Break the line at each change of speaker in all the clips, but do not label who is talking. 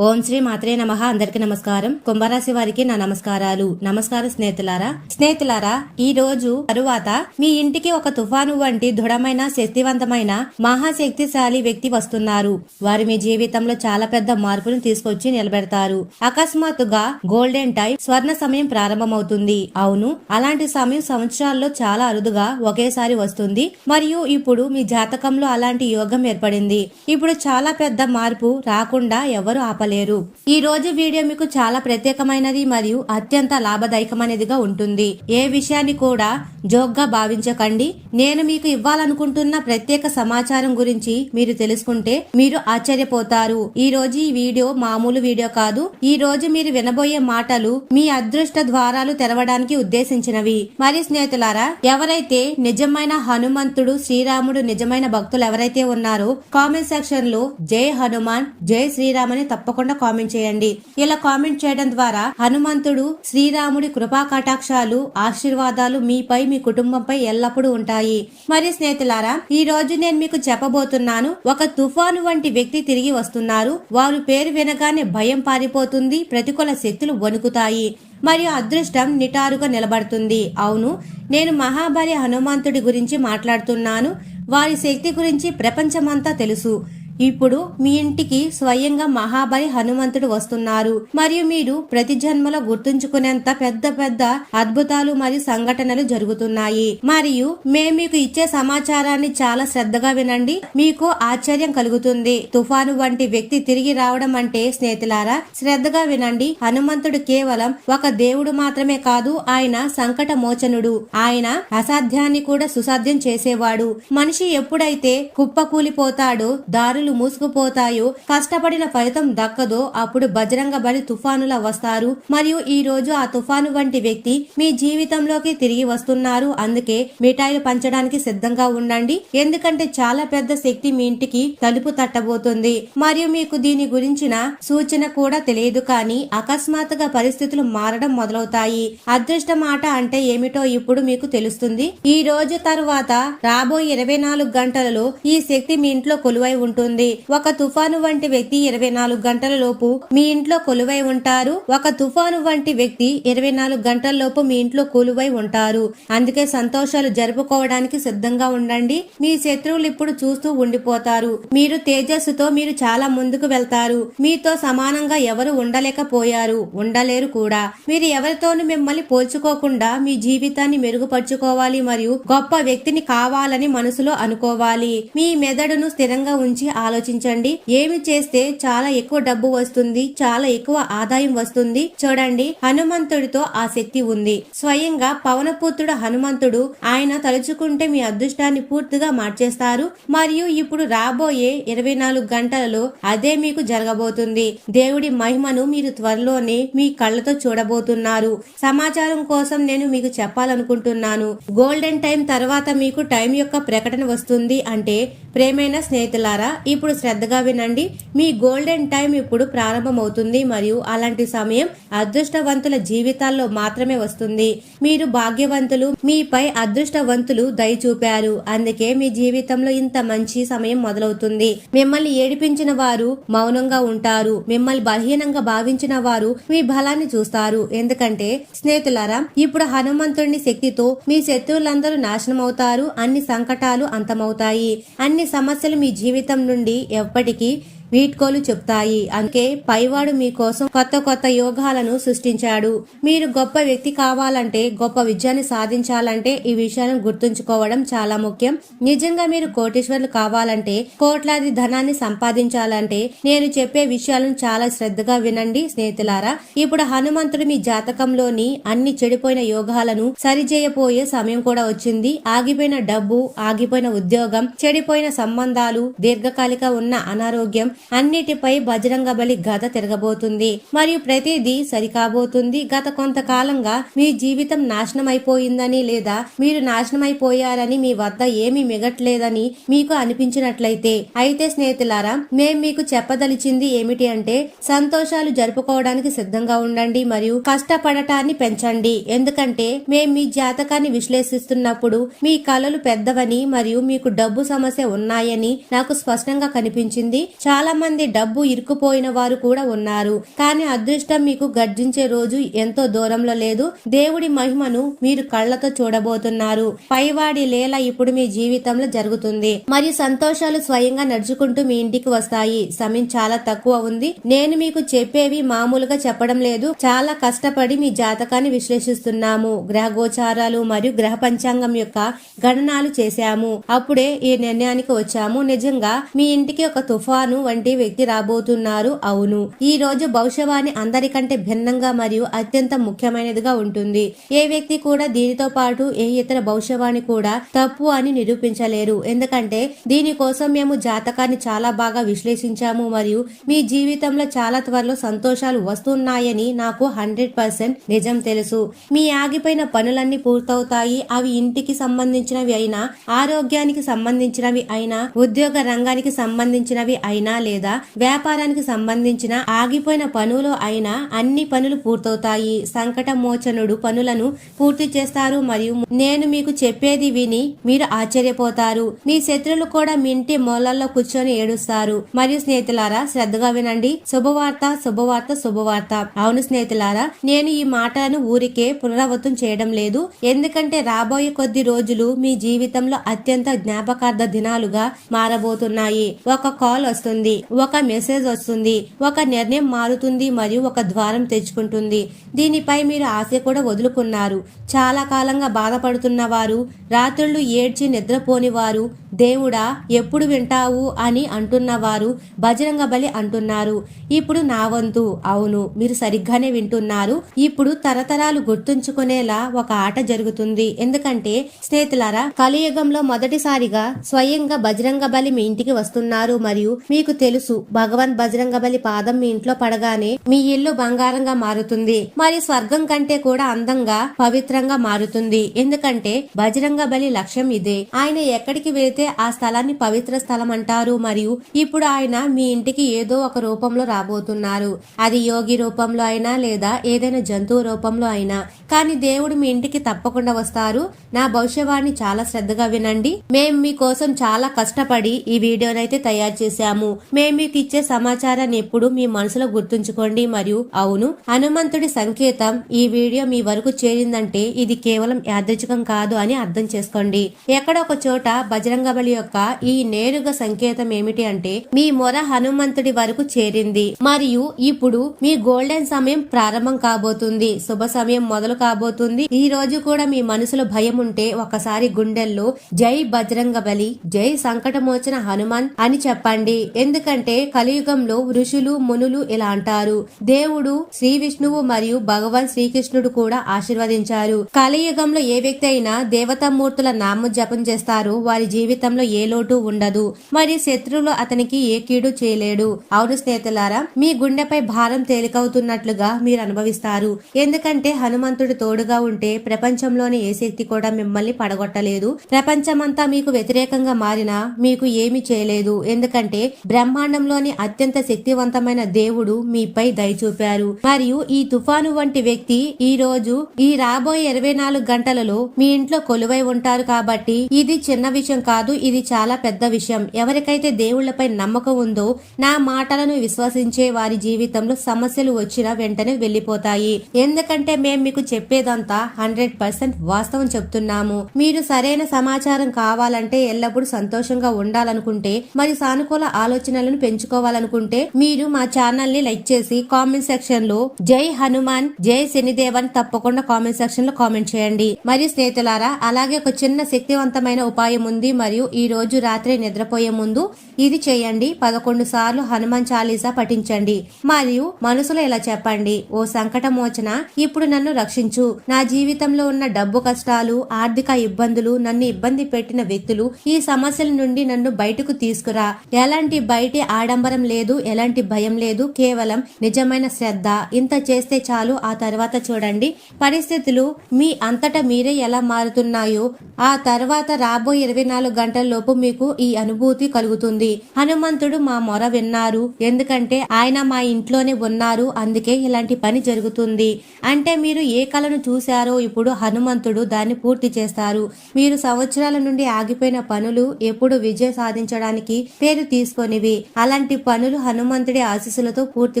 ఓం శ్రీ మాత్రే నమ. అందరికి నమస్కారం. కుంభరాశి వారికి నా నమస్కారాలు. నమస్కారం స్నేహితులారా. స్నేహితులారా ఈ రోజు తరువాత మీ ఇంటికి ఒక తుఫాను వంటి దృఢమైన శక్తివంతమైన మహాశక్తిశాలి వ్యక్తి వస్తున్నారు. వారు మీ జీవితంలో చాలా పెద్ద మార్పును తీసుకొచ్చి నిలబెడతారు. అకస్మాత్తుగా గోల్డెన్ టైం స్వర్ణ సమయం ప్రారంభమవుతుంది. అవును అలాంటి సమయం సంవత్సరాల్లో చాలా అరుదుగా ఒకేసారి వస్తుంది. మరియు ఇప్పుడు మీ జాతకంలో అలాంటి యోగం ఏర్పడింది. ఇప్పుడు చాలా పెద్ద మార్పు రాకుండా ఎవరు ఆపలేరు ఈ రోజు వీడియో మీకు చాలా ప్రత్యేకమైనది మరియు అత్యంత లాభదాయకమైనదిగా ఉంటుంది. ఏ విషయాన్ని కూడా జోక్గా భావించకండి. నేను మీకు ఇవ్వాలనుకుంటున్న ప్రత్యేక సమాచారం గురించి మీరు తెలుసుకుంటే మీరు ఆశ్చర్యపోతారు. ఈ రోజు ఈ వీడియో మామూలు వీడియో కాదు. ఈ రోజు మీరు వినబోయే మాటలు మీ అదృష్ట ద్వారాలు తెరవడానికి ఉద్దేశించినవి. మరి స్నేహితులారా ఎవరైతే నిజమైన హనుమంతుడు శ్రీరాముడు నిజమైన భక్తులు ఎవరైతే ఉన్నారో కామెంట్ సెక్షన్లో జై హనుమాన్ జై శ్రీరామ్ అని తప్పకుండా తప్పకుండా కామెంట్ చేయండి. ఇలా కామెంట్ చేయడం ద్వారా హనుమంతుడు శ్రీరాముడి కృపా కటాక్షాలు ఆశీర్వాదాలు మీపై మీ కుటుంబంపై ఎల్లప్పుడూ ఉంటాయి. మరి స్నేహితులారా ఈ రోజు నేను మీకు చెప్పబోతున్నాను ఒక తుఫాను వంటి వ్యక్తి తిరిగి వస్తున్నారు. వారు పేరు వినగానే భయం పారిపోతుంది ప్రతికూల శక్తులు వణుకుతాయి. మరియు అదృష్టం నిటారుగా నిలబడుతుంది. అవును నేను మహాబలి హనుమంతుడి గురించి మాట్లాడుతున్నాను. వారి శక్తి గురించి ప్రపంచమంతా తెలుసు. ఇప్పుడు మీ ఇంటికి స్వయంగా మహాబలి హనుమంతుడు వస్తున్నారు. మరియు మీరు ప్రతి జన్మలో గుర్తుంచుకునేంత పెద్ద పెద్ద అద్భుతాలు మరియు సంఘటనలు జరుగుతున్నాయి. మరియు మేము మీకు ఇచ్చే సమాచారాన్ని చాలా శ్రద్ధగా వినండి. మీకు ఆశ్చర్యం కలుగుతుంది. తుఫాను వంటి వ్యక్తి తిరిగి రావడం అంటే స్నేహితులారా శ్రద్ధగా వినండి. హనుమంతుడు కేవలం ఒక దేవుడు మాత్రమే కాదు ఆయన సంకట మోచనుడు ఆయన అసాధ్యాన్ని కూడా సుసాధ్యం చేసేవాడు. మనిషి ఎప్పుడైతే కుప్పకూలిపోతాడో దారులు మూసుకుపోతాయో కష్టపడిన ఫలితం దక్కదో అప్పుడు బజరంగ బలి తుఫానులా వస్తారు. మరియు ఈ రోజు ఆ తుఫాను వంటి వ్యక్తి మీ జీవితంలోకి తిరిగి వస్తున్నారు. అందుకే మిఠాయిలు పంచడానికి సిద్ధంగా ఉండండి. ఎందుకంటే చాలా పెద్ద శక్తి మీ ఇంటికి తలుపు తట్టబోతుంది. మరియు మీకు దీని గురించిన సూచన కూడా తెలియదు కానీ అకస్మాత్తుగా పరిస్థితులు మారడం మొదలవుతాయి. అదృష్ట మాట అంటే ఏమిటో ఇప్పుడు మీకు తెలుస్తుంది. ఈ రోజు తరువాత రాబోయే ఇరవై నాలుగు గంటలలో ఈ శక్తి మీ ఇంట్లో కొలువై ఉంటుంది? ఒక తుఫాను వంటి వ్యక్తి ఇరవై నాలుగు గంటల లోపు మీ ఇంట్లో కొలువై ఉంటారు. ఒక తుఫాను వంటి వ్యక్తి ఇరవై నాలుగు గంటల లోపు మీ ఇంట్లో కొలువై ఉంటారు. అందుకే సంతోషాలు జరుపుకోవడానికి సిద్ధంగా ఉండండి. మీ శత్రువులు ఇప్పుడు చూస్తూ ఉండిపోతారు. మీరు తేజస్సుతో మీరు చాలా ముందుకు వెళ్తారు. మీతో సమానంగా ఎవరు ఉండలేకపోయారు. ఉండలేరు కూడా. మీరు ఎవరితోనూ మిమ్మల్ని పోల్చుకోకుండా మీ జీవితాన్ని మెరుగుపరుచుకోవాలి మరియు గొప్ప వ్యక్తిని కావాలని మనసులో అనుకోవాలి. మీ మెదడును స్థిరంగా ఉంచి ఆలోచించండి. ఏమి చేస్తే చాలా ఎక్కువ డబ్బు వస్తుంది చాలా ఎక్కువ ఆదాయం వస్తుంది. చూడండి హనుమంతుడితో ఆ శక్తి ఉంది. స్వయంగా పవనపుత్రుడు హనుమంతుడు ఆయన తలుచుకుంటే మీ అదృష్టాన్ని పూర్తిగా మార్చేస్తారు. మరియు ఇప్పుడు రాబోయే ఇరవై నాలుగు గంటలలో అదే మీకు జరగబోతుంది. దేవుడి మహిమను మీరు త్వరలోనే మీ కళ్ళతో చూడబోతున్నారు. సమాచారం కోసం నేను మీకు చెప్పాలనుకుంటున్నాను. గోల్డెన్ టైం తర్వాత మీకు టైం యొక్క ప్రకటన వస్తుంది. అంటే ప్రేమైన స్నేహితులారా ఇప్పుడు శ్రద్ధగా వినండి. మీ గోల్డెన్ టైం ఇప్పుడు ప్రారంభమవుతుంది మరియు అలాంటి సమయం అదృష్టవంతుల జీవితాల్లో మాత్రమే వస్తుంది. మీరు భాగ్యవంతులు మీపై అదృష్టవంతులు దయ చూపారు. అందుకే మీ జీవితంలో ఇంత మంచి సమయం మొదలవుతుంది. మిమ్మల్ని ఏడిపించిన వారు మౌనంగా ఉంటారు. మిమ్మల్ని బలహీనంగా భావించిన వారు మీ బలాన్ని చూస్తారు. ఎందుకంటే స్నేహితులారా ఇప్పుడు హనుమంతుడిని శక్తితో మీ శత్రువులందరూ నాశనం అవుతారు అన్ని సంకటాలు అంతమవుతాయి. అన్ని సమస్యలు మీ జీవితం నుండి ఎప్పటికీ వీడ్కోలు చెప్తాయి. అందుకే పైవాడు మీకోసం కొత్త కొత్త యోగాలను సృష్టించాడు. మీరు గొప్ప వ్యక్తి కావాలంటే గొప్ప విజయాన్ని సాధించాలంటే ఈ విషయాలను గుర్తుంచుకోవడం చాలా ముఖ్యం. నిజంగా మీరు కోటీశ్వర్లు కావాలంటే కోట్లాది ధనాన్ని సంపాదించాలంటే నేను చెప్పే విషయాలను చాలా శ్రద్ధగా వినండి స్నేహితులారా. ఇప్పుడు హనుమంతుడు మీ జాతకంలోని అన్ని చెడిపోయిన యోగాలను సరిచేయపోయే సమయం కూడా వచ్చింది. ఆగిపోయిన డబ్బు ఆగిపోయిన ఉద్యోగం చెడిపోయిన సంబంధాలు దీర్ఘకాలిక ఉన్న అనారోగ్యం అన్నిటిపై బజరంగ బలి గత తిరగబోతుంది. మరియు ప్రతిదీ సరికాబోతుంది. గత కొంతకాలంగా మీ జీవితం నాశనం అయిపోయిందని లేదా మీరు నాశనం అయిపోయారని మీ వద్ద ఏమీ మిగట్లేదని మీకు అనిపించినట్లయితే అయితే స్నేహితులారా మేం మీకు చెప్పదలిచింది ఏమిటి అంటే సంతోషాలు జరుపుకోవడానికి సిద్ధంగా ఉండండి మరియు కష్టపడటాన్ని పెంచండి. ఎందుకంటే మేం మీ జాతకాన్ని విశ్లేషిస్తున్నప్పుడు మీ కళలు పెద్దవని మరియు మీకు డబ్బు సమస్య ఉన్నాయని నాకు స్పష్టంగా కనిపించింది. చాలా చాలా మంది డబ్బు ఇరుక్కుపోయిన వారు కూడా ఉన్నారు. కానీ అదృష్టం మీకు గర్జించే రోజు ఎంతో దూరంలో లేదు. దేవుడి మహిమను మీరు కళ్ళతో చూడబోతున్నారు. పైవాడి లేల ఇప్పుడు మీ జీవితంలో జరుగుతుంది. మరియు సంతోషాలు స్వయంగా నడుచుకుంటూ మీ ఇంటికి వస్తాయి. సమయం చాలా తక్కువ ఉంది. నేను మీకు చెప్పేవి మామూలుగా చెప్పడం లేదు. చాలా కష్టపడి మీ జాతకాన్ని విశ్లేషిస్తున్నాము. గ్రహ గోచారాలు మరియు గ్రహ పంచాంగం యొక్క గణనాలు చేశాము. అప్పుడే ఈ నిర్ణయానికి వచ్చాము. నిజంగా మీ ఇంటికి ఒక తుఫాను వంటి వ్యక్తి రాబోతున్నారు. అవును. ఈ రోజు భవిష్యవాణి అందరికంటే భిన్నంగా మరియు అత్యంత ముఖ్యమైనదిగా ఉంటుంది. ఏ వ్యక్తి కూడా దీనితో పాటు ఏ ఇతర భవిష్యవాణి కూడా తప్పు అని నిరూపించలేరు. ఎందుకంటే దీనికోసం మేము జాతకాన్ని చాలా బాగా విశ్లేషించాము మరియు మీ జీవితంలో చాలా త్వరలో సంతోషాలు వస్తున్నాయని నాకు హండ్రెడ్ పర్సెంట్ నిజం తెలుసు. మీ ఆగిపోయిన పనులన్నీ పూర్తవుతాయి. అవి ఇంటికి సంబంధించినవి అయినా ఆరోగ్యానికి సంబంధించినవి అయినా ఉద్యోగ రంగానికి సంబంధించినవి అయినా లేదా వ్యాపారానికి సంబంధించిన ఆగిపోయిన పనులు అయినా అన్ని పనులు పూర్తవుతాయి. సంకట మోచనుడు పనులను పూర్తి చేస్తారు మరియు నేను మీకు చెప్పేది విని మీరు ఆశ్చర్యపోతారు. మీ శత్రులు కూడా మీ ఇంటి మూలల్లో కూర్చొని ఏడుస్తారు. మరియు స్నేహితులారా శ్రద్ధగా వినండి. శుభవార్త శుభవార్త శుభవార్త. అవును స్నేహితులారా నేను ఈ మాటలను ఊరికే పునరావృతం చేయడం లేదు. ఎందుకంటే రాబోయే కొద్ది రోజులు మీ జీవితంలో అత్యంత జ్ఞాపకార్థ దినాలుగా మారబోతున్నాయి. ఒక కాల్ వస్తుంది. ఒక మెసేజ్ వస్తుంది ఒక నిర్ణయం మారుతుంది మరియు ఒక ద్వారం తెచ్చుకుంటుంది దీనిపై మీరు ఆశ కూడా వదులుకున్నారు. చాలా కాలంగా బాధపడుతున్న వారు రాత్రులు ఏడ్చి నిద్రపోని వారు దేవుడా ఎప్పుడు వింటావు అని అంటున్నవారు బజరంగ బలి అంటున్నారు. ఇప్పుడు నా వంతు. అవును మీరు సరిగ్గానే వింటున్నారు. ఇప్పుడు తరతరాలు గుర్తుంచుకునేలా ఒక ఆట జరుగుతుంది. ఎందుకంటే స్నేహితులారా కలియుగంలో మొదటిసారిగా స్వయంగా బజరంగ బలి మీ ఇంటికి వస్తున్నారు. మరియు మీకు తెలుసు భగవాన్ బజరంగ బలి పాదం మీ ఇంట్లో పడగానే మీ ఇల్లు బంగారంగా మారుతుంది. మరి స్వర్గం కంటే కూడా అందంగా పవిత్రంగా మారుతుంది. ఎందుకంటే బజరంగ బలి లక్ష్యం ఇదే. ఆయన ఎక్కడికి వెళితే ఆ స్థలాన్ని పవిత్ర స్థలం అంటారు. మరియు ఇప్పుడు ఆయన మీ ఇంటికి ఏదో ఒక రూపంలో రాబోతున్నారు. అది యోగి రూపంలో అయినా లేదా ఏదైనా జంతువు రూపంలో అయినా. కానీ దేవుడు మీ ఇంటికి తప్పకుండా వస్తారు. నా భవిష్యవాణి చాలా శ్రద్ధగా వినండి. మేము మీకోసం చాలా కష్టపడి ఈ వీడియోనైతే తయారు చేశాము. మేము మీకు ఇచ్చే సమాచారాన్ని ఎప్పుడు మీ మనసులో గుర్తుంచుకోండి. మరియు అవును హనుమంతుడి సంకేతం ఈ వీడియో మీ వరకు చేరిందంటే ఇది కేవలం యాదృచ్ఛికం కాదు అని అర్థం చేసుకోండి. ఎక్కడ ఒక చోట బజరంగ బలి యొక్క ఈ నేరుగా సంకేతం ఏమిటి అంటే మీ మొర హనుమంతుడి వరకు చేరింది. మరియు ఇప్పుడు మీ గోల్డెన్ సమయం ప్రారంభం కాబోతుంది. శుభ సమయం మొదలు కాబోతుంది. ఈ రోజు కూడా మీ మనసులో భయం ఉంటే ఒకసారి గుండెల్లో జై బజరంగ బలి జై సంకటమోచన హనుమాన్ అని చెప్పండి. ఎందుకంటే కలియుగంలో ఋషులు మునులు ఇలా అంటారు. దేవుడు శ్రీ విష్ణువు మరియు భగవాన్ శ్రీకృష్ణుడు కూడా ఆశీర్వదించారు. కలియుగంలో ఏ వ్యక్తి అయినా దేవతామూర్తుల నామ జపం చేస్తారు వారి జీవితంలో ఏ లోటు ఉండదు. మరి శత్రువులు అతనికి ఏ కీడు చేయలేడు. అవును స్నేహితులారా మీ గుండెపై భారం తేలికవుతున్నట్లుగా మీరు అనుభవిస్తారు. ఎందుకంటే హనుమంతుడు తోడుగా ఉంటే ప్రపంచంలోని ఏ శక్తి కూడా మిమ్మల్ని పడగొట్టలేదు. ప్రపంచమంతా మీకు వ్యతిరేకంగా మారినా మీకు ఏమి చేయలేదు. ఎందుకంటే బ్రహ్మాండంలోని అత్యంత శక్తివంతమైన దేవుడు మీపై దయ చూపారు. మరియు ఈ తుఫాను వంటి వ్యక్తి ఈ రోజు ఈ రాబోయే ఇరవై నాలుగు గంటలలో మీ ఇంట్లో కొలువై ఉంటారు కాబట్టి ఇది చిన్న విషయం కాదు. ఇది చాలా పెద్ద విషయం. ఎవరికైతే దేవుళ్ళపై నమ్మకం ఉందో నా మాటలను విశ్వసించే వారి జీవితంలో సమస్యలు వచ్చినా వెంటనే వెళ్ళిపోతాయి ఎందుకంటే మేము మీకు చెప్పేదంతా హండ్రెడ్ పర్సెంట్ వాస్తవం చెప్తున్నాము. మీరు సరైన సమాచారం కావాలంటే ఎల్లప్పుడూ సంతోషంగా ఉండాలనుకుంటే మరి సానుకూల ఆలోచనలను పెంచుకోవాలనుకుంటే మీరు మా ఛానల్ని లైక్ చేసి కామెంట్ సెక్షన్లో జై హనుమాన్ జై శనిదేవన్ తప్పకుండా కామెంట్ సెక్షన్లో కామెంట్ చేయండి. మరియు స్నేహితులారా అలాగే ఒక చిన్న శక్తివంతమైన ఉపాయం ఉంది. మరియు మరియు ఈ రోజు రాత్రి నిద్రపోయే ముందు ఇది చేయండి. పదకొండు సార్లు హనుమాన్ చాలీసా పఠించండి. మరియు మనసులో ఇలా చెప్పండి ఓ సంకటమోచన ఇప్పుడు నన్ను రక్షించు. నా జీవితంలో ఉన్న డబ్బు కష్టాలు ఆర్థిక ఇబ్బందులు నన్ను ఇబ్బంది పెట్టిన వ్యక్తులు ఈ సమస్యల నుండి నన్ను బయటకు తీసుకురా. ఎలాంటి బయటి ఆడంబరం లేదు ఎలాంటి భయం లేదు. కేవలం నిజమైన శ్రద్ధ. ఇంత చేస్తే చాలు. ఆ తర్వాత చూడండి. పరిస్థితులు మీ అంతటా మీరే ఎలా మారుతున్నాయో. ఆ తర్వాత రాబోయే ఇరవై నాలుగు గంటల్లోపు మీకు ఈ అనుభూతి కలుగుతుంది. హనుమంతుడు మా మొర విన్నారు. ఎందుకంటే ఆయన మా ఇంట్లోనే ఉన్నారు. అందుకే ఇలాంటి పని జరుగుతుంది. అంటే మీరు ఏ కళను చూశారో ఇప్పుడు హనుమంతుడు దాన్ని పూర్తి చేస్తారు. మీరు సంవత్సరాల నుండి ఆగిపోయిన పనులు ఎప్పుడు విజయం సాధించడానికి పేరు తీసుకొనివి. అలాంటి పనులు హనుమంతుడి ఆశీస్సులతో పూర్తి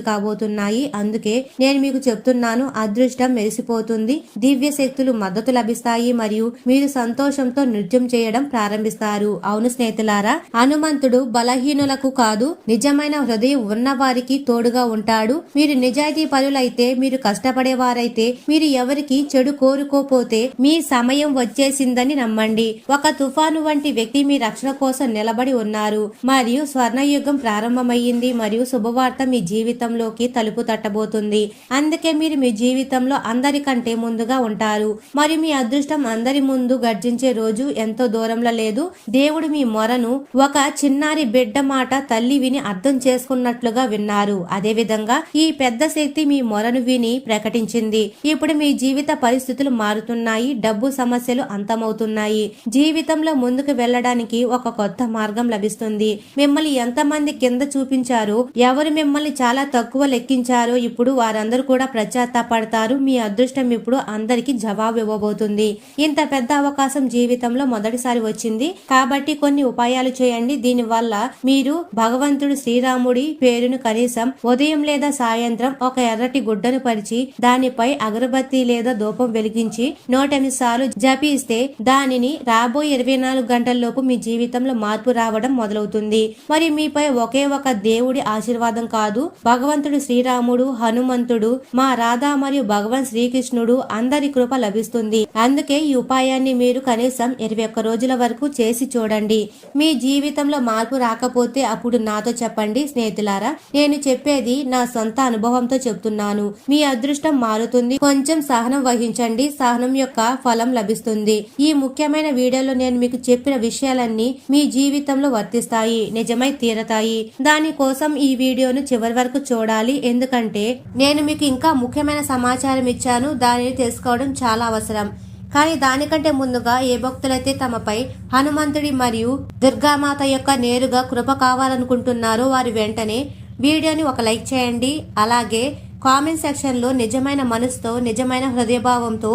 కాబోతున్నాయి. అందుకే నేను మీకు చెప్తున్నాను అదృష్టం మెరిసిపోతుంది. దివ్య శక్తులు మద్దతు లభిస్తాయి. మరియు మీరు సంతోషంతో నృత్యం చేయడం ప్రారంభిస్తారు. అవును స్నేహితులారా హనుమంతుడు బలహీనులకు కాదు నిజమైన హృదయం ఉన్నవారికి తోడుగా ఉంటాడు. మీరు నిజాయితీ పరులైతే మీరు కష్టపడేవారైతే మీరు ఎవరికి చెడు కోరుకోపోతే మీ సమయం వచ్చేసిందని నమ్మండి. ఒక తుఫాను వంటి వ్యక్తి మీ రక్షణ కోసం నిలబడి ఉన్నారు. మరియు స్వర్ణయుగం ప్రారంభమయ్యింది మరియు శుభవార్త మీ జీవితంలోకి తలుపు తట్టబోతుంది. అందుకే మీరు మీ జీవితంలో అందరికంటే ముందుగా ఉంటారు. మరియు మీ అదృష్టం అందరి ముందు గర్జించే రోజు ఎంతో దూరంలో లేదు. దేవుడు మీ మొరను ఒక చిన్నారి బిడ్డ మాట తల్లి విని అర్థం చేసుకున్నట్లుగా విన్నారు. అదేవిధంగా ఈ పెద్ద శక్తి మీ మొరను విని ప్రకటించింది. ఇప్పుడు మీ జీవిత పరిస్థితులు మారుతున్నాయి. డబ్బు సమస్యలు అంతమవుతున్నాయి. జీవితంలో ముందుకు వెళ్ళడానికి ఒక కొత్త మార్గం లభిస్తుంది. మిమ్మల్ని ఎంతమంది కింద చూపించారు? ఎవరు మిమ్మల్ని చాలా తక్కువ లెక్కించారో ఇప్పుడు వారందరూ కూడా పశ్చాత్తాపడతారు మీ అదృష్టం ఇప్పుడు అందరికి జవాబు ఇవ్వబోతుంది. ఇంత పెద్ద అవకాశం జీవితంలో మొదటిసారి వచ్చింది. కాబట్టి కొన్ని ఉపాయాలు చేయండి. దీని వల్ల మీరు భగవంతుడు శ్రీరాముడి పేరును కనీసం ఉదయం లేదా సాయంత్రం ఒక ఎర్రటి గుడ్డను పరిచి దానిపై అగరబత్తి లేదా ధూపం వెలిగించి నూటెనిమిది సార్లు జపిస్తే దానిని రాబోయే ఇరవై నాలుగు గంటల్లోపు మీ జీవితంలో మార్పు రావడం మొదలవుతుంది. మరి మీపై ఒకే ఒక దేవుడి ఆశీర్వాదం కాదు. భగవంతుడు శ్రీరాముడు హనుమంతుడు మా రాధా మరియు భగవాన్ శ్రీకృష్ణుడు అందరి కృప లభిస్తుంది. అందుకే ఈ ఉపాయాన్ని మీరు కనీసం ఇరవై ఒక్క రోజుల వరకు చేసి చూడండి. మీ జీవితంలో మార్పు రాకపోతే అప్పుడు నాతో చెప్పండి స్నేహితులారా. నేను చెప్పేది నా సొంత అనుభవంతో చెప్తున్నాను. మీ అదృష్టం మారుతుంది. కొంచెం సహనం వహించండి. సహనం యొక్క ఫలం లభిస్తుంది. ఈ ముఖ్యమైన వీడియోలో నేను మీకు చెప్పిన విషయాలన్నీ మీ జీవితంలో వర్తిస్తాయి నిజమై తీరతాయి. దానికోసం ఈ వీడియోను చివరి వరకు చూడాలి. ఎందుకంటే నేను మీకు ఇంకా ముఖ్యమైన సమాచారం ఇచ్చాను. దానిని తెలుసుకోవడం చాలా అవసరం. కానీ దానికంటే ముందుగా ఏ భక్తులైతే తమపై హనుమంతుడి మరియు దుర్గామాత యొక్క నేరుగా కృప కావాలనుకుంటున్నారో వారి వెంటనే వీడియోని ఒక లైక్ చేయండి. అలాగే కామెంట్ సెక్షన్లో నిజమైన మనసుతో నిజమైన హృదయభావంతో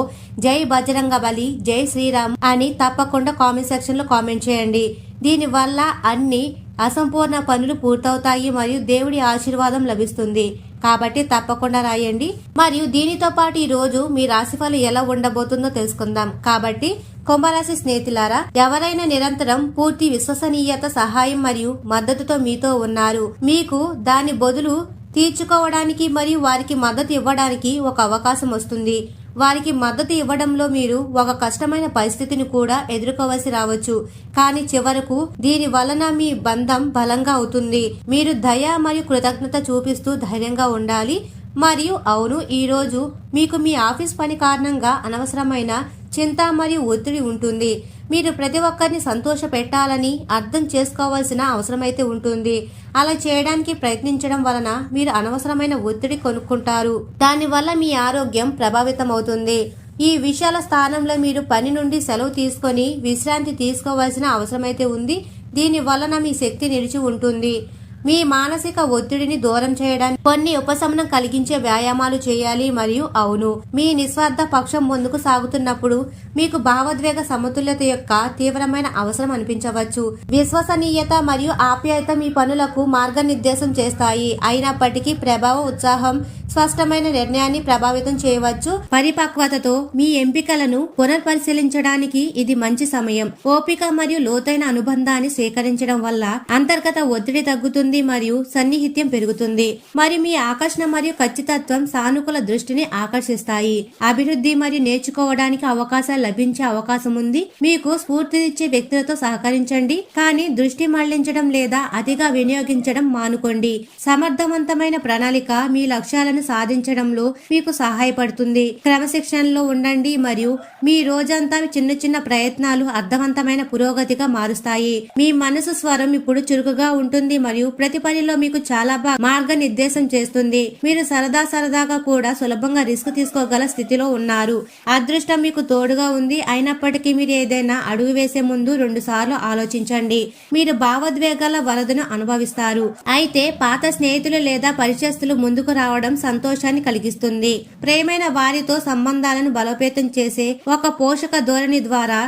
జై బజరంగ బలి జై శ్రీరామ్ అని తప్పకుండా కామెంట్ సెక్షన్లో కామెంట్ చేయండి. దీనివల్ల అన్ని అసంపూర్ణ పనులు పూర్తవుతాయి మరియు దేవుడి ఆశీర్వాదం లభిస్తుంది. కాబట్టి తప్పకుండా రాయండి. మరియు దీనితో పాటు ఈ రోజు మీ రాశిఫలం ఎలా ఉండబోతుందో తెలుసుకుందాం. కాబట్టి కుంభరాశి స్నేహితులారా ఎవరైనా నిరంతరం పూర్తి విశ్వసనీయత సహాయం మరియు మద్దతుతో మీతో ఉన్నారు. మీకు దాని బదులు తీర్చుకోవడానికి మరియు వారికి మద్దతు ఇవ్వడానికి ఒక అవకాశం వస్తుంది. వారికి మద్దతు ఇవ్వడంలో మీరు ఒక కష్టమైన పరిస్థితిని కూడా ఎదుర్కోవలసి రావచ్చు. కానీ చివరకు దీని వలన మీ బంధం బలంగా అవుతుంది. మీరు దయ మరియు కృతజ్ఞత చూపిస్తూ ధైర్యంగా ఉండాలి. మరియు అవును ఈరోజు మీకు మీ ఆఫీస్ పని కారణంగా అనవసరమైన చింత మరియు ఒత్తిడి ఉంటుంది. మీరు ప్రతి ఒక్కరిని సంతోష పెట్టాలని అర్థం చేసుకోవాల్సిన అవసరమైతే ఉంటుంది. అలా చేయడానికి ప్రయత్నించడం వలన మీరు అనవసరమైన ఒత్తిడి కొనుక్కుంటారు. దానివల్ల మీ ఆరోగ్యం ప్రభావితం అవుతుంది ఈ విషయాల స్థానంలో మీరు పని నుండి సెలవు తీసుకొని విశ్రాంతి తీసుకోవాల్సిన అవసరమైతే ఉంది. దీని వలన మీ శక్తి నిలిచి ఉంటుంది. మీ మానసిక ఒత్తిడిని దూరం చేయడానికి కొన్ని ఉపశమనం కలిగించే వ్యాయామాలు చేయాలి మరియు అవును మీ నిస్వార్థ పక్షం ముందుకు సాగుతున్నప్పుడు మీకు భావోద్వేగ సమతుల్యత యొక్క తీవ్రమైన అవసరం అనిపించవచ్చు. విశ్వసనీయత మరియు ఆప్యాయత మీ పనులకు మార్గనిర్దేశం చేస్తాయి. అయినప్పటికీ ప్రభావ ఉత్సాహం స్పష్టమైన నిర్ణయాన్ని ప్రభావితం చేయవచ్చు. పరిపక్వతతో మీ ఎంపికలను పునర్పరిశీలించడానికి ఇది మంచి సమయం. ఓపిక మరియు లోతైన అనుబంధాన్ని సేకరించడం వల్ల అంతర్గత ఒత్తిడి తగ్గుతుంది మరియు సన్నిహిత్యం పెరుగుతుంది. మరియు మీ ఆకర్షణ మరియు ఖచ్చితత్వం సానుకూల దృష్టిని ఆకర్షిస్తాయి. అభివృద్ధి మరియు నేర్చుకోవడానికి అవకాశాలు లభించే అవకాశం ఉంది. మీకు స్ఫూర్తినిచ్చే వ్యక్తులతో సహకరించండి. కానీ దృష్టి మళ్ళించడం లేదా అతిగా వినియోగించడం మానుకోండి. సమర్థవంతమైన ప్రణాళిక మీ లక్ష్యాలను సాధించడంలో మీకు సహాయపడుతుంది. క్రమశిక్షణలో ఉండండి మరియు మీ రోజంతా చిన్న చిన్న ప్రయత్నాలు అర్థవంతమైన పురోగతిగా మారుస్తాయి. మీ మనసు స్వరం ఇప్పుడు చురుకుగా ఉంటుంది మరియు ప్రతి పనిలో మీకు చాలా బాగా మార్గనిర్దేశం చేస్తుంది. మీరు సరదా సరదాగా కూడా సులభంగా రిస్క్ తీసుకోగల స్థితిలో ఉన్నారు. అదృష్టం మీకు తోడుగా ఉంది. అయినప్పటికీ మీరు ఏదైనా అడుగు వేసే ముందు రెండు సార్లు ఆలోచించండి. మీరు భావోద్వేగాల వరదను అనుభవిస్తారు. అయితే పాత స్నేహితులు లేదా పరిచయస్తులు ముందుకు రావడం సంతోషాన్ని కలిగిస్తుంది. ప్రేమైన వారితో సంబంధాలను బలోపేతం చేసే ఒక పోషక ధోరణి ద్వారా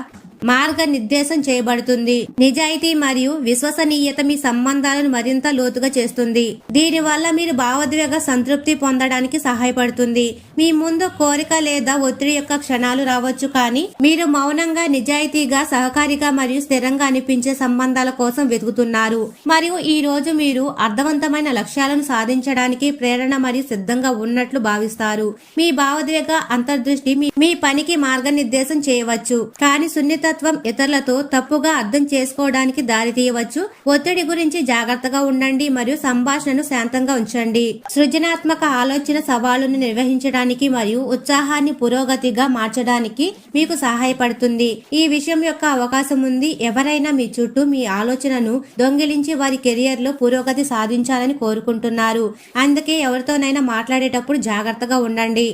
మార్గనిర్దేశం చేయబడుతుంది. నిజాయితీ మరియు విశ్వసనీయత మీ సంబంధాలను మరింత లోతుగా చేస్తుంది. దీనివల్ల మీరు భావోద్వేగ సంతృప్తి పొందడానికి సహాయపడుతుంది. మీ ముందు కోరిక లేదా ఒత్తిడి యొక్క క్షణాలు రావచ్చు కానీ మీరు మౌనంగా నిజాయితీగా సహకారిగా మరియు స్థిరంగా అనిపించే సంబంధాల కోసం వెతుకుతున్నారు. మరియు ఈ రోజు మీరు అర్థవంతమైన లక్ష్యాలను సాధించడానికి ప్రేరణ మరియు సిద్ధంగా ఉన్నట్లు భావిస్తారు. మీ భావోద్వేగ అంతర్దృష్టి మీ- పనికి మార్గనిర్దేశం చేయవచ్చు. కానీ సున్నిత మనస్తత్వం ఇతరులతో తప్పుగా అర్థం చేసుకోవడానికి దారి తీయవచ్చు. ఒత్తిడి గురించి జాగ్రత్తగా ఉండండి మరియు సంభాషణను శాంతంగా ఉంచండి. సృజనాత్మక ఆలోచన సవాలును నిర్వహించడానికి మరియు ఉత్సాహాన్ని పురోగతిగా మార్చడానికి మీకు సహాయపడుతుంది. ఈ విషయం యొక్క అవకాశం ఉంది. ఎవరైనా మీ చుట్టూ మీ ఆలోచనను దొంగిలించి వారి కెరియర్లో పురోగతి సాధించాలని కోరుకుంటున్నారు. అందుకే ఎవరితోనైనా మాట్లాడేటప్పుడు జాగ్రత్తగా ఉండండి.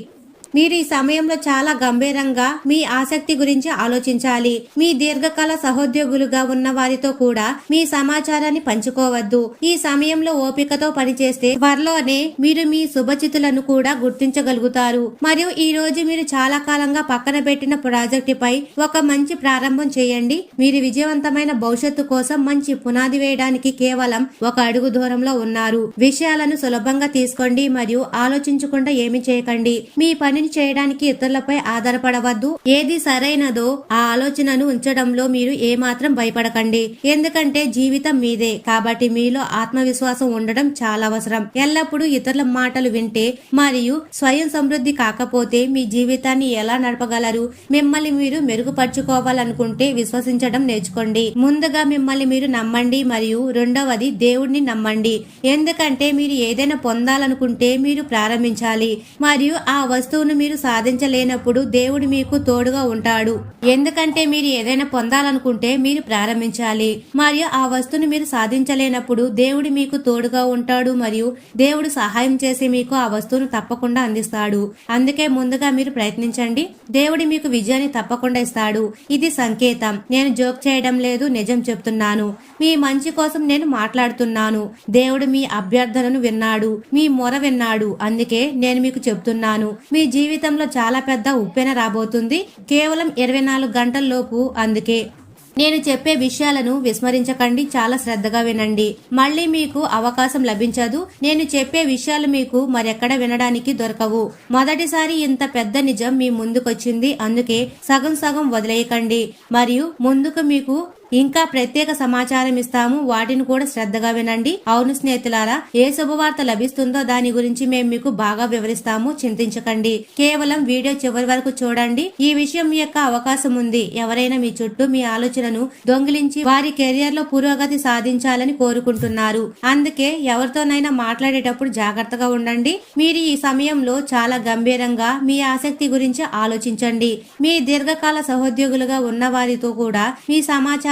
మీరు ఈ సమయంలో చాలా గంభీరంగా మీ ఆసక్తి గురించి ఆలోచించాలి. మీ దీర్ఘకాల సహోద్యోగులుగా ఉన్న వారితో కూడా మీ సమాచారాన్ని పంచుకోవద్దు. ఈ సమయంలో ఓపికతో పనిచేస్తే త్వరలోనే మీరు మీ శుభచితులను కూడా గుర్తించగలుగుతారు. మరియు ఈ రోజు మీరు చాలా కాలంగా పక్కన పెట్టిన ప్రాజెక్టుపై ఒక మంచి ప్రారంభం చేయండి. మీరు విజయవంతమైన భవిష్యత్తు కోసం మంచి పునాది వేయడానికి కేవలం ఒక అడుగు దూరంలో ఉన్నారు. విషయాలను సులభంగా తీసుకోండి మరియు ఆలోచించకుండా ఏమి చేయకండి. మీ పని పనిని చేయడానికి ఇతరులపై ఆధారపడవద్దు. ఏది సరైనదో ఆ ఆలోచనను ఉంచడంలో మీరు ఏమాత్రం భయపడకండి. ఎందుకంటే జీవితం మీదే. కాబట్టి మీలో ఆత్మవిశ్వాసం ఉండడం చాలా అవసరం. ఎల్లప్పుడూ ఇతరుల మాటలు వింటే మరియు స్వయం సమృద్ధి కాకపోతే మీ జీవితాన్ని ఎలా నడపగలరు? మిమ్మల్ని మీరు మెరుగుపరుచుకోవాలనుకుంటే విశ్వసించడం నేర్చుకోండి. ముందుగా మిమ్మల్ని మీరు నమ్మండి మరియు రెండవది దేవుడిని నమ్మండి. ఎందుకంటే మీరు ఏదైనా పొందాలనుకుంటే మీరు ప్రారంభించాలి. మరియు ఆ వస్తువును మీరు సాధించలేనప్పుడు దేవుడు మీకు తోడుగా ఉంటాడు. ఎందుకంటే మీరు ఏదైనా పొందాలనుకుంటే మీరు ప్రారంభించాలి. మరియు ఆ వస్తువును మీరు సాధించలేనప్పుడు దేవుడు మీకు తోడుగా ఉంటాడు మరియు దేవుడు సహాయం చేసి మీకు ఆ వస్తువును తప్పకుండా అందిస్తాడు. అందుకే ముందుగా మీరు ప్రయత్నించండి. దేవుడు మీకు విజయాన్ని తప్పకుండా ఇస్తాడు. ఇది సంకేతం. నేను జోక్ చేయడం లేదు నిజం చెప్తున్నాను. మీ మంచి కోసం నేను మాట్లాడుతున్నాను. దేవుడు మీ అభ్యర్థనను విన్నాడు. మీ మొర విన్నాడు. అందుకే నేను మీకు చెప్తున్నాను. మీ జీవితంలో చాలా పెద్ద ఉప్పెన రాబోతుంది. కేవలం ఇరవై నాలుగు గంటల్లోపు అందుకే. నేను చెప్పే విషయాలను విస్మరించకండి చాలా శ్రద్ధగా వినండి. మళ్ళీ మీకు అవకాశం లభించదు. నేను చెప్పే విషయాలు మీకు మరెక్కడ వినడానికి దొరకవు. మొదటిసారి ఇంత పెద్ద నిజం మీ ముందుకొచ్చింది. అందుకే సగం సగం వదిలేయకండి. మరియు ముందుకు మీకు ఇంకా ప్రత్యేక సమాచారం ఇస్తాము. వాటిని కూడా శ్రద్ధగా వినండి. అవును స్నేహితులారా ఏ శుభవార్త లభిస్తుందో దాని గురించి మేము మీకు బాగా వివరిస్తాము. చింతించకండి. కేవలం వీడియో చివరి వరకు చూడండి. ఈ విషయం యొక్క అవకాశం ఉంది. ఎవరైనా మీ చుట్టూ మీ ఆలోచనను దొంగిలించి వారి కెరియర్లో పురోగతి సాధించాలని కోరుకుంటున్నారు. అందుకే ఎవరితోనైనా మాట్లాడేటప్పుడు జాగ్రత్తగా ఉండండి. మీరు ఈ సమయంలో చాలా గంభీరంగా మీ ఆసక్తి గురించి ఆలోచించండి. మీ దీర్ఘకాల సహోద్యోగులుగా ఉన్న వారితో కూడా మీ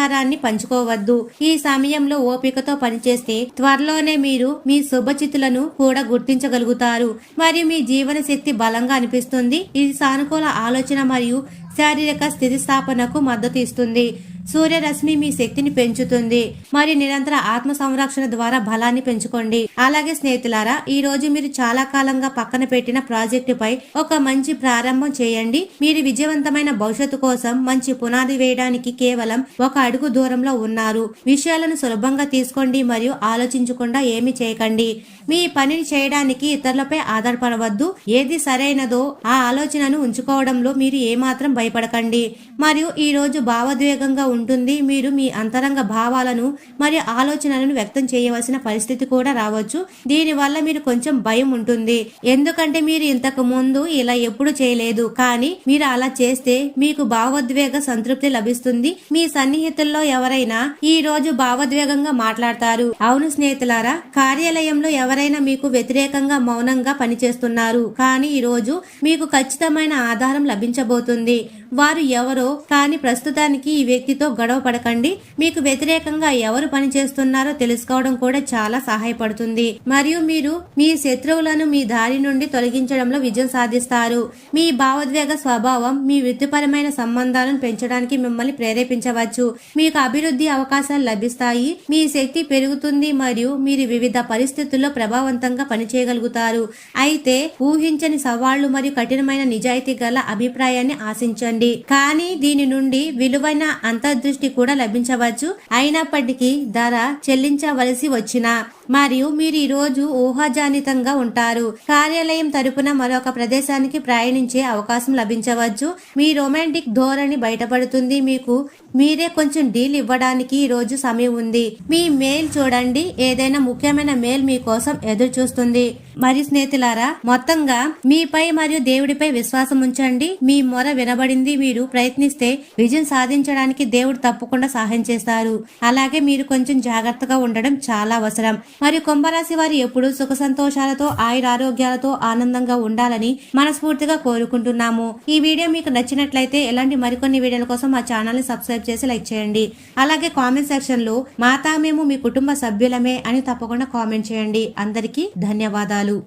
సమాచారాన్ని పంచుకోవద్దు. ఈ సమయంలో ఓపికతో పనిచేస్తే త్వరలోనే మీరు మీ శుభచితులను కూడా గుర్తించగలుగుతారు. మరియు మీ జీవన శక్తి బలంగా అనిపిస్తుంది. ఇది సానుకూల ఆలోచన మరియు శారీరక స్థితిస్థాపనకు మద్దతు ఇస్తుంది. సూర్యరశ్మి మీ శక్తిని పెంచుతుంది. మరియు నిరంతర ఆత్మ సంరక్షణ ద్వారా బలాన్ని పెంచుకోండి. అలాగే స్నేహితులారా ఈ రోజు మీరు చాలా కాలంగా పక్కన పెట్టిన ప్రాజెక్టుపై ఒక మంచి ప్రారంభం చేయండి. మీరు విజయవంతమైన భవిష్యత్తు కోసం మంచి పునాది వేయడానికి కేవలం ఒక అడుగు దూరంలో ఉన్నారు. విషయాలను సులభంగా తీసుకోండి మరియు ఆలోచించకుండా ఏమి చేయకండి. మీ పనిని చేయడానికి ఇతరులపై ఆధారపడవద్దు. ఏది సరైనదో ఆ ఆలోచనను ఉంచుకోవడంలో మీరు ఏమాత్రం భయపడకండి. మరియు ఈ రోజు భావోద్వేగంగా ఉంటుంది. మీరు మీ అంతరంగ భావాలను మరియు ఆలోచనలను వ్యక్తం చేయవలసిన పరిస్థితి కూడా రావచ్చు. దీనివల్ల మీరు కొంచెం భయం ఉంటుంది. ఎందుకంటే మీరు ఇంతకు ముందు ఇలా ఎప్పుడు చేయలేదు. కానీ మీరు అలా చేస్తే మీకు భావోద్వేగ సంతృప్తి లభిస్తుంది. మీ సన్నిహితుల్లో ఎవరైనా ఈ రోజు భావోద్వేగంగా మాట్లాడతారు. అవును స్నేహితులారా కార్యాలయంలో ఎవరైనా మీకు వ్యతిరేకంగా మౌనంగా పనిచేస్తున్నారు. కానీ ఈ రోజు మీకు ఖచ్చితమైన ఆధారం లభించబోతుంది. వారు ఎవరో కానీ ప్రస్తుతానికి ఈ వ్యక్తితో గొడవ పడకండి. మీకు వ్యతిరేకంగా ఎవరు పనిచేస్తున్నారో తెలుసుకోవడం కూడా చాలా సహాయపడుతుంది. మరియు మీరు మీ శత్రువులను మీ దారి నుండి తొలగించడంలో విజయం సాధిస్తారు. మీ భావోద్వేగ స్వభావం మీ వృత్తిపరమైన సంబంధాలను పెంచడానికి మిమ్మల్ని ప్రేరేపించవచ్చు. మీకు అభివృద్ధి అవకాశాలు లభిస్తాయి. మీ శక్తి పెరుగుతుంది మరియు మీరు వివిధ పరిస్థితుల్లో ప్రభావవంతంగా పనిచేయగలుగుతారు. అయితే ఊహించని సవాళ్ళు మరియు కఠినమైన నిజాయితీ గల అభిప్రాయాన్ని ఆశించండి. కానీ దీని నుండి విలువైన అంతర్దృష్టి కూడా లభించవచ్చు. అయినప్పటికీ ధర చెల్లించవలసి వచ్చిన మరియు మీరు ఈరోజు ఊహాజానితంగా ఉంటారు. కార్యాలయం తరపున మరొక ప్రదేశానికి ప్రయాణించే అవకాశం లభించవచ్చు. మీ రొమాంటిక్ ధోరణి బయటపడుతుంది. మీకు మీరే కొంచెం డీల్ ఇవ్వడానికి ఈరోజు సమయం ఉంది. మీ మెయిల్ చూడండి. ఏదైనా ముఖ్యమైన మెయిల్ మీకోసం ఎదురు చూస్తుంది మరి స్నేహితులారా మొత్తంగా మీపై మరియు దేవుడిపై విశ్వాసం ఉంచండి. మీ మొర వినబడింది. మీరు ప్రయత్నిస్తే విజయం సాధించడానికి దేవుడు తప్పకుండా సహాయం చేస్తారు. అలాగే మీరు కొంచెం జాగ్రత్తగా ఉండడం చాలా అవసరం. మరియు కుంభరాశి వారు ఎప్పుడు సుఖ సంతోషాలతో ఆయుర ఆరోగ్యాలతో ఆనందంగా ఉండాలని మనస్ఫూర్తిగా కోరుకుంటున్నాము. ఈ వీడియో మీకు నచ్చినట్లయితే ఇలాంటి మరికొన్ని వీడియోల కోసం మా ఛానల్ని సబ్స్క్రైబ్ చేసి లైక్ చేయండి. అలాగే కామెంట్ సెక్షన్లో మాతా మేము మీ కుటుంబ సభ్యులమే అని తప్పకుండా కామెంట్ చేయండి. అందరికీ ధన్యవాదాలు.